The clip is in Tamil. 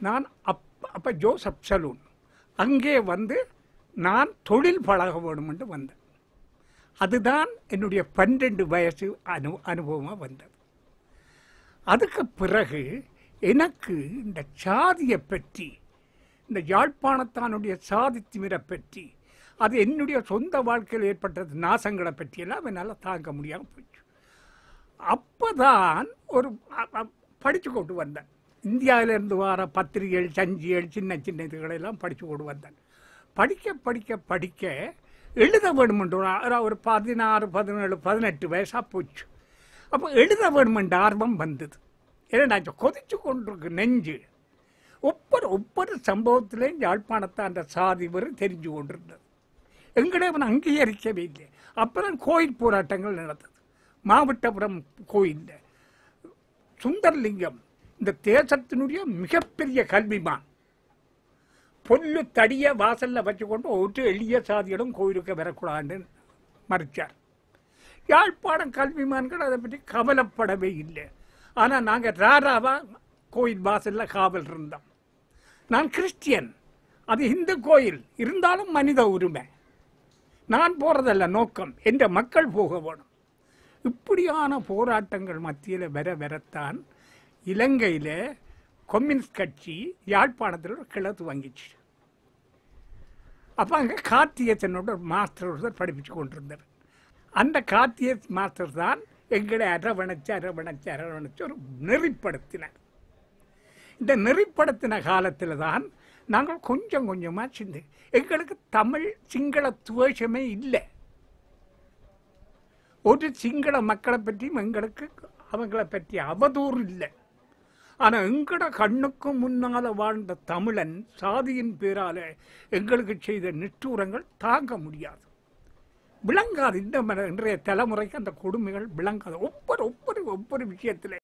நான் அப் அப்போ ஜோசப் சலூன். அங்கே வந்து நான் தொழில் பழக வேணும் என்று வந்தேன். அதுதான் என்னுடைய பன்னெண்டு வயசு அனு அனுபவமாக வந்தது. அதுக்கு பிறகு எனக்கு இந்த சாதியை பற்றி இந்த யாழ்ப்பாணத்தானுடைய சாதி திமிரை பற்றி அது என்னுடைய சொந்த வாழ்க்கையில் ஏற்பட்டது நாசங்களை பற்றியெல்லாம் என்னால் தாங்க முடியாமல் போச்சு. அப்பதான் ஒரு படித்து கொண்டு வந்தேன். இந்தியாவிலேருந்து வர பத்திரிகைகள் சஞ்சிகள் சின்ன சின்ன இதுகளெல்லாம் படித்து கொண்டு வந்தேன். படிக்க படிக்க படிக்க எழுத வேணுமென்று ஒரு பதினாறு பதினேழு பதினெட்டு வயசாக போச்சு. அப்போ எழுத வேணுமென்ற ஆர்வம் வந்தது. ஏன்னா கொதிச்சு கொண்டிருக்கு நெஞ்சு. ஒவ்வொரு ஒவ்வொரு சம்பவத்திலையும் யாழ்ப்பாணத்தை அந்த சாதி வரை தெரிஞ்சு கொண்டிருந்தது. எங்களை அவன் அங்கீகரிக்கவே இல்லை. அப்புறம் கோயில் போராட்டங்கள் நடந்தது. மாவட்டபுரம் கோயிலில். சுந்தர்லிங்கம் இந்த தேசத்தினுடைய மிகப்பெரிய கல்விமான். பொல்லு தடிய வாசல்ல வச்சுக்கொண்டு ஒரு எளிய சாதியிடம் கோயிலுக்கு வரக்கூடாதுன்னு மறுத்தார். யாழ்ப்பாணம் கல்விமான்கள் அதை பற்றி கவலைப்படவே இல்லை. ஆனால் நாங்கள் ராராவா கோயில் வாசல்ல காவல் இருந்தோம். நான் கிறிஸ்டியன். அது இந்து கோயில். இருந்தாலும் மனித உரிமை. நான் போறதல்ல நோக்கம். என்ற மக்கள் போக வேணும். இப்படியான போராட்டங்கள் மத்தியில் வர வரத்தான் இலங்கையில் கம்யூனிஸ்ட் கட்சி யாழ்ப்பாணத்தில் ஒரு கிளத்து வாங்கிச்சு அப்போ அங்கே கார்த்தியத்தனோட ஒரு மாஸ்டர் ஒருத்தர் படிப்பிச்சு கொண்டிருந்தார். அந்த கார்த்திய மாஸ்டர் தான் எங்களை அரவணைச்சு அரவணைச்சு அரவணைச்சு ஒரு நெறிப்படுத்தினார். இந்த நெறிப்படுத்தின காலத்தில் தான் நாங்கள் கொஞ்சம் கொஞ்சமாக சிந்து எங்களுக்கு தமிழ் சிங்கள துவேஷமே இல்லை. ஒரு சிங்கள மக்களை பற்றியும் எங்களுக்கு அவங்கள பற்றி அவதூறு இல்லை. ஆனால் எங்கட கண்ணுக்கு முன்னால வாழ்ந்த தமிழன் சாதியின் பேரால எங்களுக்கு செய்த நிஷ்டூரங்கள் தாங்க முடியாது. விளங்காது இந்த இன்றைய தலைமுறைக்கு அந்த கொடுமைகள் விளங்காது. ஒவ்வொரு ஒவ்வொரு ஒவ்வொரு விஷயத்தில்